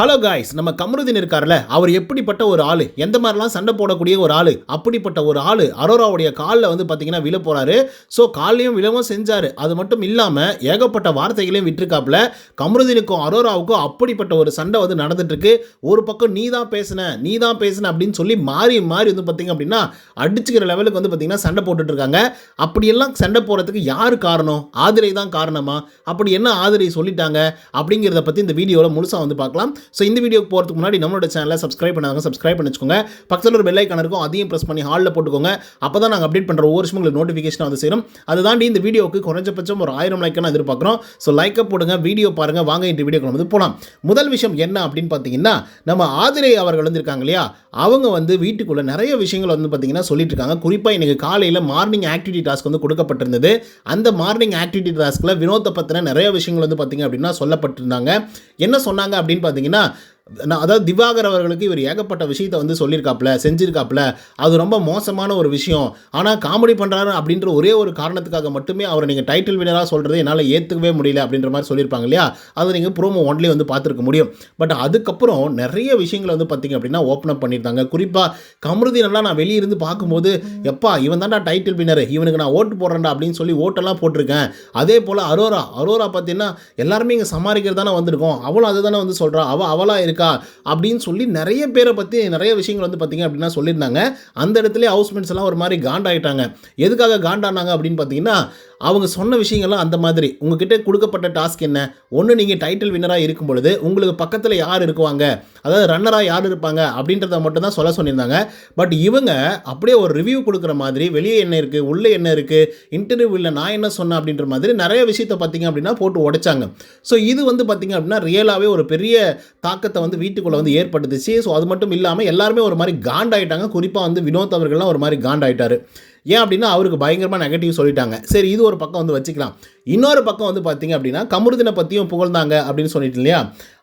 Hello guys நம்ம கமருதீன் இருக்கார்ல. அவர் எப்படிப்பட்ட ஒரு ஆள்? எந்த மாதிரிலாம் சண்டை போடக்கூடிய ஒரு ஆள்? அப்படிப்பட்ட ஒரு ஆள் அரோராவுடைய காலில் வந்து பார்த்தீங்கன்னா விழ போகிறாரு ஸோ காலையும் விழவும் செஞ்சார். அது மட்டும் இல்லாமல் ஏகப்பட்ட வார்த்தைகளையும் விட்டுருக்காப்புல. கமருதீனுக்கும் அரோராவுக்கும் அப்படிப்பட்ட ஒரு சண்டை வந்து நடந்துட்டுருக்கு. ஒரு பக்கம் நீ தான் பேசுன நீ தான் பேசுன அப்படின்னு சொல்லி மாறி மாறி வந்து பார்த்தீங்க அப்படின்னா அடிச்சுக்கிற லெவலுக்கு வந்து பார்த்தீங்கன்னா சண்டை போட்டுட்ருக்காங்க அப்படியெல்லாம் சண்டை போடுறதுக்கு யார் காரணம்? ஆதிரை தான் காரணமா? அப்படி என்ன ஆதிரை சொல்லிட்டாங்க? அப்படிங்கிறத பற்றி இந்த வீடியோவில் முழுசாக வந்து பார்க்கலாம் ஸோ இந்த வீடியோக்கு போகிறதுக்கு முன்னாடி நம்மளோட சேனலை சப்ஸ்கிரைப் பண்ணாங்க சப்ஸ்கிரைப் பண்ணி வச்சுக்கோங்க. பக்கத்தில் ஒரு பெல்லைக்கான இருக்கும் அதையும் ப்ரெஸ் பண்ணி ஹாலில் போட்டுக்கோங்க. அப்போ தான் நாங்கள் அப்டேட் பண்ணுற ஒவ்வொரு விஷயம் உங்களுக்கு நோட்டிஃபிகேஷன் வந்து சேரும். அதை தாண்டி இந்த வீடியோக்கு குறைஞ்சபட்சம் ஒரு ஆயிரம் லைக்கான எதிர்பார்க்குறோம். ஸோ லைக்கை போடுங்க வீடியோ பாருங்கள் வாங்க இந்த வீடியோக்கு வந்து போகலாம் முதல் விஷயம் என்ன அப்படின்னு பார்த்தீங்கன்னா நம்ம ஆதிரை அவர்கள் வந்து இருக்காங்க இல்லையா? அவங்க வந்து வீட்டுக்குள்ளே நிறைய விஷயங்கள் வந்து பார்த்தீங்கன்னா சொல்லிட்டு இருக்காங்க. குறிப்பாக எனக்கு காலையில் மார்னிங் ஆக்டிவிட்டி டாஸ்க் வந்து கொடுக்கப்பட்டிருந்தது. அந்த மார்னிங் ஆக்டிவிட்டி டாஸ்க்கில் வினோத்தை பற்றின நிறைய விஷயங்கள் வந்து பார்த்தீங்க அப்படின்னா சொல்லப்பட்டிருந்தாங்க. என்ன சொன்னாங்க அப்படின்னு பார்த்தீங்கன்னா না நான் அதாவது திவாகர் அவர்களுக்கு இவர் ஏகப்பட்ட விஷயத்தை வந்து சொல்லியிருக்காப்புல செஞ்சுருக்காப்புல. அது ரொம்ப மோசமான ஒரு விஷயம். ஆனால் காமெடி பண்ணுறாரு அப்படின்ற ஒரே ஒரு காரணத்துக்காக மட்டுமே அவரை நீங்கள் டைட்டில் வினராக சொல்கிறது என்னால் ஏற்றுக்கவே முடியல அப்படின்ற மாதிரி சொல்லியிருப்பாங்க இல்லையா? அதை நீங்கள் ப்ரோமோ ஒன்லி வந்து பார்த்துருக்க முடியும். பட் அதுக்கப்புறம் நிறைய விஷயங்களை வந்து பார்த்தீங்க அப்படின்னா ஓப்பன் அப் பண்ணியிருந்தாங்க. குறிப்பாக கமருதீனெல்லாம் நான் வெளியே இருந்து பார்க்கும்போது எப்பா இவன் தான்டா டைட்டில் வினர் இவனுக்கு நான் ஓட்டு போடுறேன்டா அப்படின்னு சொல்லி ஓட்டெல்லாம் போட்டிருக்கேன். அதே போல் அரோரா அரோரா பார்த்தீங்கன்னா எல்லாருமே இங்கே சமாளிக்கிறது தானே வந்திருக்கோம். அவளும் அதை தானே வந்து சொல்கிறா அவள் அவளாக இருக்க அப்படின்னு சொல்லி நிறைய பேரை பற்றி நிறைய விஷயங்கள் வந்து பார்த்தீங்க அப்படின்னா சொல்லியிருந்தாங்க. அந்த இடத்துல ஹவுஸ்மேட்ஸ் எல்லாம் ஒரு மாதிரி காண்டாயிட்டாங்க. எதுக்காக காண்டானாங்க அப்படின்னு பார்த்தீங்கன்னா அவங்க சொன்ன விஷயங்கள்லாம் அந்த மாதிரி. உங்ககிட்ட கொடுக்கப்பட்ட டாஸ்க் என்ன? ஒன்று நீங்கள் டைட்டில் வின்னராக இருக்கும் பொழுது உங்களுக்கு பக்கத்தில் யார் இருக்குவாங்க? அதாவது ரன்னராக யார் இருப்பாங்க? அப்படின்றத மட்டும் தான் சொல்ல சொல்லியிருந்தாங்க. பட் இவங்க அப்படியே ஒரு ரிவ்யூ கொடுக்குற மாதிரி வெளியே என்ன இருக்குது உள்ளே என்ன இருக்குது இன்டர்வியூவில் நான் என்ன சொன்னேன் அப்படின்ற மாதிரி நிறைய விஷயத்தை பார்த்தீங்க அப்படின்னா போட்டு உடைச்சாங்க. ஸோ இது வந்து பார்த்தீங்க அப்படின்னா ரியலாகவே ஒரு பெரிய தாக்கத்தை வந்து வீட்டுக்குள்ளே வந்து ஏற்பட்டுச்சு ஸோ அது மட்டும் இல்லாமல் எல்லாருமே ஒரு மாதிரி காண்டாயிட்டாங்க. குறிப்பாக வந்து வினோத் அவர்கள்லாம் ஒரு மாதிரி காண்டாயிட்டார். ஏன் அப்படின்னா அவருக்கு பயங்கரமாக நெகட்டிவ் சொல்லிட்டாங்க. சரி இது ஒரு பக்கம் வந்து வச்சுக்கலாம். இன்னொரு பக்கம் வந்து பார்த்தீங்க அப்படின்னா கமருதினை பற்றியும் புகழ்ந்தாங்க அப்படின்னு சொல்லிட்டு இல்லையா?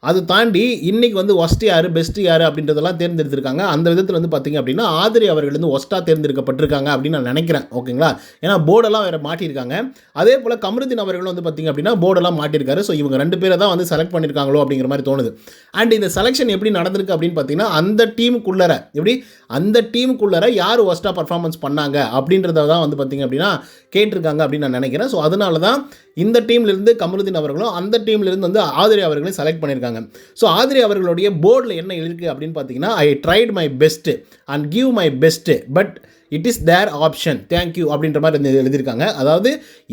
அது தாண்டி இன்றைக்கி வந்து ஒஸ்ட் யார் பெஸ்ட் யார் அப்படின்றதெல்லாம் தேர்ந்தெடுத்திருக்காங்க. அந்த விதத்தில் வந்து பார்த்தீங்க அப்படின்னா ஆதிரி அவர்கள் வந்து ஒஸ்ட்டாக தேர்ந்தெடுக்கப்பட்டிருக்காங்க அப்படின்னு நான் நினைக்கிறேன். ஓகேங்களா? ஏன்னா போர்டெல்லாம் வேறு மாட்டியிருக்காங்க. அதே போல் கமருதீன் அவர்கள் வந்து பார்த்தீங்க அப்படின்னா போர்டெல்லாம் மாட்டியிருக்காரு. ஸோ இவங்க ரெண்டு பேரை தான் வந்து செலக்ட் பண்ணியிருக்காங்களோ அப்படிங்கிற மாதிரி தோணுது. அண்ட் இந்த செலெக்ஷன் எப்படி நடந்திருக்கு அப்படின்னு பார்த்தீங்கன்னா அந்த டீமுக்குள்ளர எப்படி? அந்த டீமுக்குள்ளர யார் ஒஸ்ட்டாக பர்ஃபார்மன்ஸ் பண்ணாங்க அப்படின்றத தான் வந்து பார்த்தீங்க அப்படின்னா கேட்டிருக்காங்க அப்படின்னு நான் நினைக்கிறேன். ஸோ அதனால தான் இந்த டீம்லேருந்து கமருதீன் அவர்களும் அந்த டீம்லேருந்து வந்து ஆதிரி அவர்களையும் செலக்ட் பண்ணியிருக்காங்க. ஸோ ஆதிரி அவர்களுடைய போர்டில் என்ன இருக்குது அப்படின்னு பார்த்தீங்கன்னா I tried my best and give my best but it is there option thank you அப்படின்ற மாதிரி வந்து எழுதியிருக்காங்க. அதாவது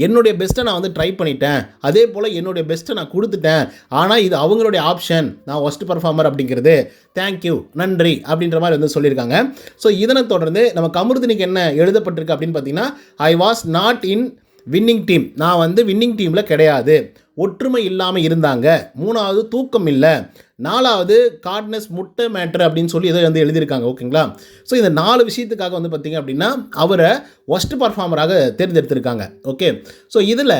என்னுடைய பெஸ்ட்டை நான் வந்து ட்ரை பண்ணிட்டேன். அதே போல் என்னுடைய பெஸ்ட்டை நான் கொடுத்துட்டேன். ஆனால் இது அவங்களுடைய ஆப்ஷன் நான் ஒஸ்ட் பர்ஃபார்மர் அப்படிங்கிறது. தேங்க்யூ நன்றி அப்படின்ற மாதிரி வந்து சொல்லியிருக்காங்க. ஸோ இதனை தொடர்ந்து நம்ம கமருதினிக்கு என்ன எழுதப்பட்டிருக்கு அப்படின்னு பார்த்தீங்கன்னா I was not in winning team நான் வந்து வின்னிங் டீமில் கிடையாது. ஒற்றுமை இல்லாமல் இருந்தாங்க. மூணாவது தூக்கம் இல்லை. நாலாவது கார்ட்னஸ் முட்டை மேட்ரு அப்படின்னு சொல்லி ஏதோ வந்து எழுதியிருக்காங்க ஓகேங்களா? ஸோ இந்த நாலு விஷயத்துக்காக வந்து பார்த்தீங்க அப்படின்னா அவரை ஒஸ்ட் பர்ஃபார்மராக தேர்ந்தெடுத்திருக்காங்க ஓகே? ஸோ இதில்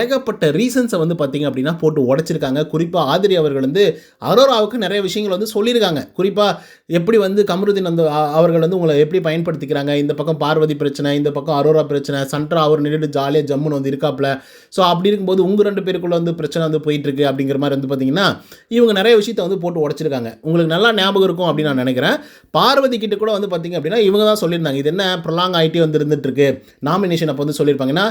ஏகப்பட்ட ரீசன்ஸை வந்து பார்த்தீங்க அப்படின்னா போட்டு உடைச்சிருக்காங்க. குறிப்பாக ஆதிரி அவர்கள் வந்து அரோராவுக்கு நிறைய விஷயங்கள் வந்து சொல்லியிருக்காங்க. குறிப்பாக எப்படி வந்து கமருதீன் வந்து அவர்கள் வந்து உங்களை எப்படி பயன்படுத்திக்கிறாங்க? இந்த பக்கம் பார்வதி பிரச்சனை இந்த பக்கம் அரோரா பிரச்சனை சன்ட்ரா அவர் நின்றுட்டு ஜாலியாக ஜம்முன்னு வந்து இருக்காப்புல ஸோ அப்படி இருக்கும்போது உங்கள் ரெண்டு பேருக்குள்ளே வந்து பிரச்சனை வந்து போயிட்டுருக்கு அப்படிங்கிற மாதிரி வந்து பார்த்தீங்கன்னா இவங்க நிறைய விஷயம் விஷயத்தை வந்து போட்டு உடைச்சிருக்காங்க. உங்களுக்கு நல்லா ஞாபகம் இருக்கும் அப்படின்னு நான் நினைக்கிறேன். பார்வதி கிட்ட கூட வந்து பார்த்திங்க அப்படின்னா இவங்க தான் சொல்லியிருந்தாங்க. இது என்ன ப்ரொலாங் ஆகிட்டே வந்து இருந்துட்டுருக்கு. நாமினேஷன் அப்போ வந்து சொல்லியிருப்பாங்கன்னா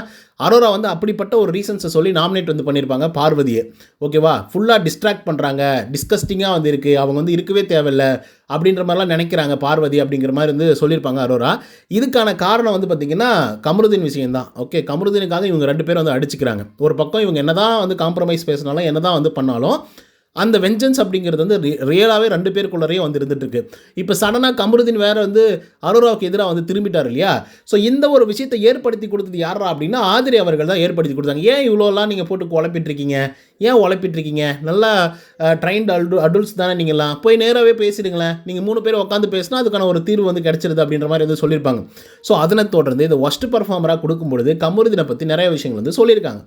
அரோரா வந்து அப்படிப்பட்ட ஒரு ரீசன்ஸை சொல்லி நாமினேட் வந்து பண்ணியிருப்பாங்க பார்வதியை. ஓகேவா ஃபுல்லாக டிஸ்ட்ராக்ட் பண்ணுறாங்க டிஸ்கஸ்டிங்காக வந்து இருக்குது அவங்க வந்து இருக்கவே தேவையில்ல அப்படின்ற மாதிரிலாம் நினைக்கிறாங்க பார்வதி அப்படிங்கிற மாதிரி வந்து சொல்லியிருப்பாங்க அரோரா. இதுக்கான காரணம் வந்து பார்த்திங்கன்னா கமருதீன் விஷயம்தான். ஓகே கமருதீனுக்காக இவங்க ரெண்டு பேரும் வந்து அடிச்சுக்கிறாங்க. ஒரு பக்கம் இவங்க என்னதான் வந்து காம்ப்ரமைஸ் பேசினாலும் என்னதான் வந்து பண்ணாலும் அந்த வெஞ்சன்ஸ் அப்படிங்கிறது வந்து ரியலாகவே ரெண்டு பேருக்குள்ளரையும் வந்து இருந்துட்டுருக்கு இப்போ சடனாக கமருதீன் வேறு வந்து அரோராவுக்கு எதிராக வந்து திரும்பிட்டார் இல்லையா? ஸோ இந்த ஒரு விஷயத்தை ஏற்படுத்தி கொடுத்தது யாரா அப்படின்னா ஆதிரி அவர்கள் தான் ஏற்படுத்தி கொடுத்தாங்க. ஏன் இவ்வளோலாம் நீங்கள் போட்டு குழப்பிட்டுருக்கீங்க? ஏன் உழப்பிட்டுருக்கீங்க? நல்லா ட்ரைன்டு அடு அடல்ட்ஸ் தானே நீங்களாம் போய் நேராகவே பேசிடுங்களேன். நீங்கள் மூணு பேர் உட்காந்து பேசினா அதுக்கான ஒரு தீர்வு வந்து கிடச்சிருது அப்படின்ற மாதிரி வந்து சொல்லியிருப்பாங்க. ஸோ அதனை தொடர்ந்து இந்த ஒஸ்ட் பர்ஃபார்மராக கொடுக்கும்பொழுது கமருதினை பற்றி நிறைய விஷயங்கள் வந்து சொல்லியிருக்காங்க.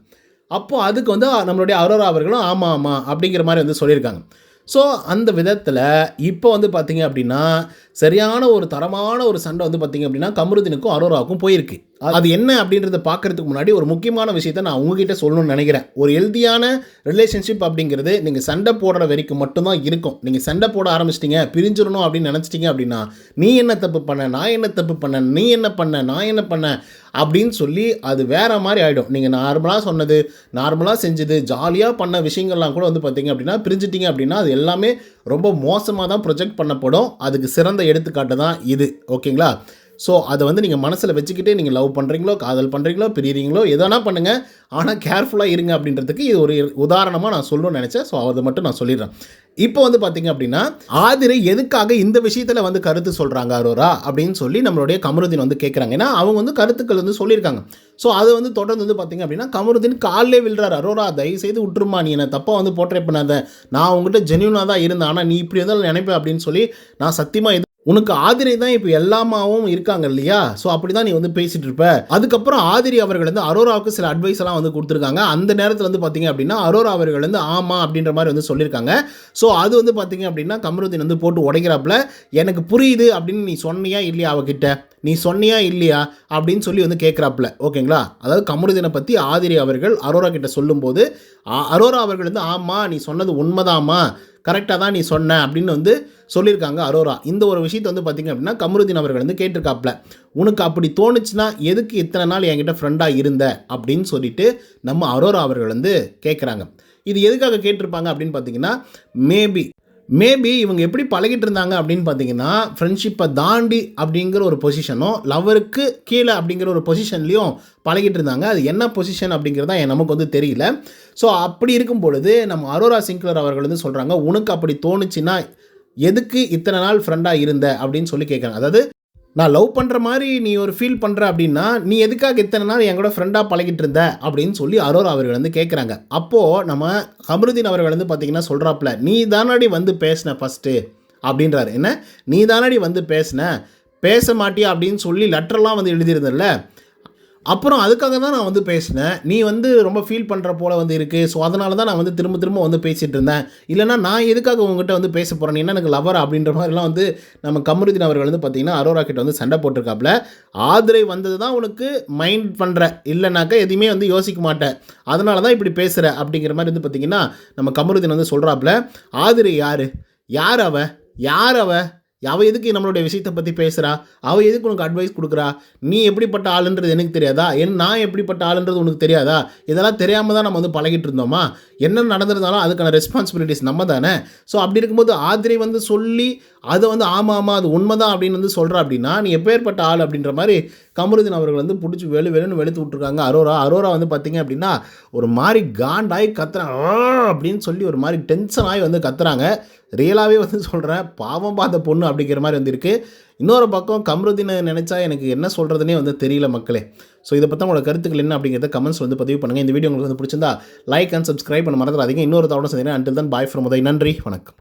அப்போது அதுக்கு வந்து நம்மளுடைய அரோரா அவர்களும் ஆமாம் ஆமாம் அப்படிங்கிற மாதிரி வந்து சொல்லியிருக்காங்க. ஸோ அந்த விதத்தில் இப்போ வந்து பார்த்தீங்க அப்படின்னா சரியான ஒரு தரமான ஒரு சண்டை வந்து பார்த்திங்க அப்படின்னா கமருதீனுக்கும் அரோராவுக்கும் போயிருக்கு. அது என்ன அப்படின்றத பார்க்கறதுக்கு முன்னாடி ஒரு முக்கியமான விஷயத்தை நான் உங்ககிட்ட சொல்லணும்னு நினைக்கிறேன். ஒரு ஹெல்த்தியான ரிலேஷன்ஷிப் அப்படிங்கிறது நீங்கள் சண்டை போடுற வரைக்கும் மட்டும்தான் இருக்கும். நீங்கள் சண்டை போட ஆரம்பிச்சிட்டிங்க பிரிஞ்சிடணும் அப்படின்னு நினச்சிட்டிங்க அப்படின்னா நீ என்ன தப்பு பண்ண நான் என்ன தப்பு பண்ண நீ என்ன பண்ண நான் என்ன பண்ண அப்படின்னு சொல்லி அது வேற மாதிரி ஆகிடும் நீங்கள் நார்மலாக சொன்னது நார்மலாக செஞ்சது ஜாலியாக பண்ண விஷயங்கள்லாம் கூட வந்து பார்த்தீங்க அப்படின்னா பிரிஞ்சிட்டிங்க அப்படின்னா அது எல்லாமே ரொம்ப மோசமாக தான் ப்ரொஜெக்ட் பண்ணப்படும். அதுக்கு சிறந்த எடுத்துக்காட்டு தான் இது. ஓகேங்களா ஸோ அதை வந்து நீங்கள் மனசில் வச்சுக்கிட்டே நீங்கள் லவ் பண்ணுறீங்களோ காதல் பண்ணுறீங்களோ பிரியிறீங்களோ எதனா பண்ணுங்கள் ஆனால் கேர்ஃபுல்லாக இருங்க அப்படின்றதுக்கு இது ஒரு உதாரணமாக நான் சொல்லணும்னு நினச்சேன். ஸோ அதை மட்டும் நான் சொல்லிடுறேன். இப்போ வந்து பார்த்தீங்க அப்படின்னா ஆதிரை எதுக்காக இந்த விஷயத்தில் வந்து கருத்து சொல்கிறாங்க அரோரா அப்படின்னு சொல்லி நம்மளுடைய கமருதீன் வந்து கேட்குறாங்க ஏன்னா அவங்க வந்து கருத்துக்கள் வந்து சொல்லியிருக்காங்க. ஸோ அதை வந்து தொடர்ந்து வந்து பார்த்தீங்க அப்படின்னா கமருதீன் காலிலே விழுறாரு. அரோரா தயவு செய்து விட்டுருமா நீ என்னை தப்பாக வந்து போர்ட்ரேட் பண்ணாத. நான் உங்ககிட்ட ஜென்யூனாக தான் இருந்தேன். ஆனால் நீ இப்படி இருந்தாலும் நினைப்பேன் அப்படின்னு சொல்லி நான் சத்தியமாக உனக்கு ஆதிரை தான் இப்போ எல்லாமாவும் இருக்காங்க இல்லையா? ஸோ அப்படி தான் நீ வந்து பேசிட்டு இருப்ப. அதுக்கப்புறம் ஆதிரி அவர்கள் வந்து அரோராவுக்கு சில அட்வைஸ் எல்லாம் வந்து கொடுத்துருக்காங்க. அந்த நேரத்தில் வந்து பார்த்தீங்க அப்படின்னா அரோரா அவர்கள் வந்து ஆமா அப்படின்ற மாதிரி வந்து சொல்லியிருக்காங்க. ஸோ அது வந்து பார்த்தீங்க அப்படின்னா கமருதீன் வந்து போட்டு உடைக்கிறாப்புல எனக்கு புரியுது அப்படின்னு நீ சொன்னியா இல்லையா அவகிட்ட? நீ சொன்னியா இல்லையா? அப்படின்னு சொல்லி வந்து கேட்குறாப்புல ஓகேங்களா? அதாவது கமருதீனை பற்றி ஆதிரி அவர்கள் அரோரா கிட்ட சொல்லும்போது அரோரா அவர்கள் வந்து ஆமாம் நீ சொன்னது உண்மைதாம்மா. கரெக்டாக தான் நீ சொன்ன அப்படின்னு வந்து சொல்லியிருக்காங்க அரோரா. இந்த ஒரு விஷயத்தை வந்து பார்த்தீங்க அப்படின்னா கமருதீன் அவர்கள் வந்து கேட்டிருக்காப்புல. உனக்கு அப்படி தோணுச்சுன்னா எதுக்கு இத்தனை நாள் என்கிட்ட ஃப்ரெண்டாக இருந்த அப்படின்னு சொல்லிட்டு நம்ம அரோரா அவர்கள் வந்து கேட்குறாங்க இது எதுக்காக கேட்டிருப்பாங்க அப்படின்னு பார்த்தீங்கன்னா மேபி மேபி இவங்க எப்படி பழகிட்டு இருந்தாங்க அப்படின்னு பார்த்தீங்கன்னா ஃப்ரெண்ட்ஷிப்பை தாண்டி அப்படிங்கிற ஒரு பொசிஷனும் லவருக்கு கீழே அப்படிங்கிற ஒரு பொசிஷன்லையும் பழகிட்டு இருந்தாங்க. அது என்ன பொசிஷன் அப்படிங்கிறதா நமக்கு வந்து தெரியல. ஸோ அப்படி இருக்கும் பொழுது நம்ம அரோரா சிங்க்லர் அவர்கள் வந்து சொல்கிறாங்க உனக்கு அப்படி தோணுச்சுன்னா எதுக்கு இத்தனை நாள் ஃப்ரெண்டாக இருந்த? அப்படின்னு சொல்லி கேட்குறாங்க அதாவது நான் லவ் பண்ணுற மாதிரி நீ ஒரு ஃபீல் பண்ணுற அப்படின்னா நீ எதுக்காக இத்தனை நாள் என் கூட ஃப்ரெண்டாக பழகிட்டு இருந்த? அப்படின்னு சொல்லி அரோரா அவர்கள் வந்து கேட்குறாங்க அப்போது நம்ம அமருதீன் அவர்கள் வந்து பார்த்திங்கன்னா சொல்கிறாப்புல நீ தானாடி வந்து பேசின ஃபஸ்ட்டு அப்படின்றாரு. என்ன? நீ தானாடி வந்து பேசின பேச மாட்டியா? அப்படின்னு சொல்லி லெட்டர்லாம் வந்து எழுதியிருந்தல்ல அப்புறம் அதுக்காக தான் நான் வந்து பேசினேன். நீ வந்து ரொம்ப ஃபீல் பண்ணுற போல் வந்து இருக்குது ஸோ அதனால தான் நான் வந்து திரும்ப திரும்ப வந்து பேசிகிட்டு இருந்தேன். இல்லைனா நான் எதுக்காக உங்ககிட்ட வந்து பேச போகிறேன் என்ன எனக்கு லவர் அப்படின்ற மாதிரிலாம் வந்து நம்ம கமருதீன் அவர்கள் வந்து பார்த்திங்கன்னா அரோரா கிட்ட வந்து சண்டை போட்டிருக்காப்புல ஆதிரை வந்தது தான் உனக்கு மைண்ட் பண்ணுற இல்லைனாக்கா எதையுமே வந்து யோசிக்க மாட்டேன். அதனால தான் இப்படி பேசுகிற அப்படிங்கிற மாதிரி வந்து பார்த்தீங்கன்னா நம்ம கமருதீன் வந்து சொல்கிறாப்புல ஆதிரை யார்? யார் அவ? யார் அவ? அவள் எதுக்கு நம்மளுடைய விஷயத்தை பற்றி பேசுகிறா அவள் எதுக்கு உனக்கு அட்வைஸ் கொடுக்குறா? நீ எப்படிப்பட்ட ஆளுன்றது எனக்கு தெரியாதா? என் நான் எப்படிப்பட்ட ஆளுன்றது உனக்கு தெரியாதா? இதெல்லாம் தெரியாமல் தான் நம்ம வந்து பழகிட்டு இருந்தோமா? என்ன நடந்திருந்தாலும் அதுக்கான ரெஸ்பான்சிபிலிட்டிஸ் நம்ம தானே? ஸோ அப்படி இருக்கும்போது ஆதிரை வந்து சொல்லி அதை வந்து ஆமாம் ஆமாம் அது உண்மை தான் அப்படின்னு வந்து சொல்கிறா அப்படின்னா நீ எப்பேற்பட்ட ஆள் அப்படின்ற மாதிரி கமருதீன் அவர்கள் வந்து பிடிச்சி வெளு வெளுன்னு வெளுத்து விட்ருக்காங்க அரோரா அரோரா வந்து பார்த்திங்க அப்படின்னா ஒரு மாதிரி காண்டாகி கத்துறாங்க. அப்படின்னு சொல்லி ஒரு மாதிரி டென்ஷன் ஆகி வந்து கத்துறாங்க. ரியலாகவே வந்து சொல்கிறேன் பாவம் பார்த்த பொண்ணு அப்படிங்கிற மாதிரி வந்திருக்கு. இன்னொரு பக்கம் கம்ருதீனை நினச்சா எனக்கு என்ன சொல்கிறதுனே வந்து தெரியல மக்களே. ஸோ இதை பற்றி உங்களோட கருத்துக்கள் என்ன அப்படிங்கிறத கமெண்ட்ஸ் வந்து பதிவு பண்ணுங்கள் இந்த வீடியோ உங்களுக்கு வந்து பிடிச்சிருந்தா லைக் அண்ட் சப்ஸ்கிரைப் பண்ண மறந்துடாதீங்க. இன்னொரு தவணை சந்திக்கிறேன். அண்டில் தான் பாய் ஃப்ரம் உதய் நன்றி. வணக்கம்.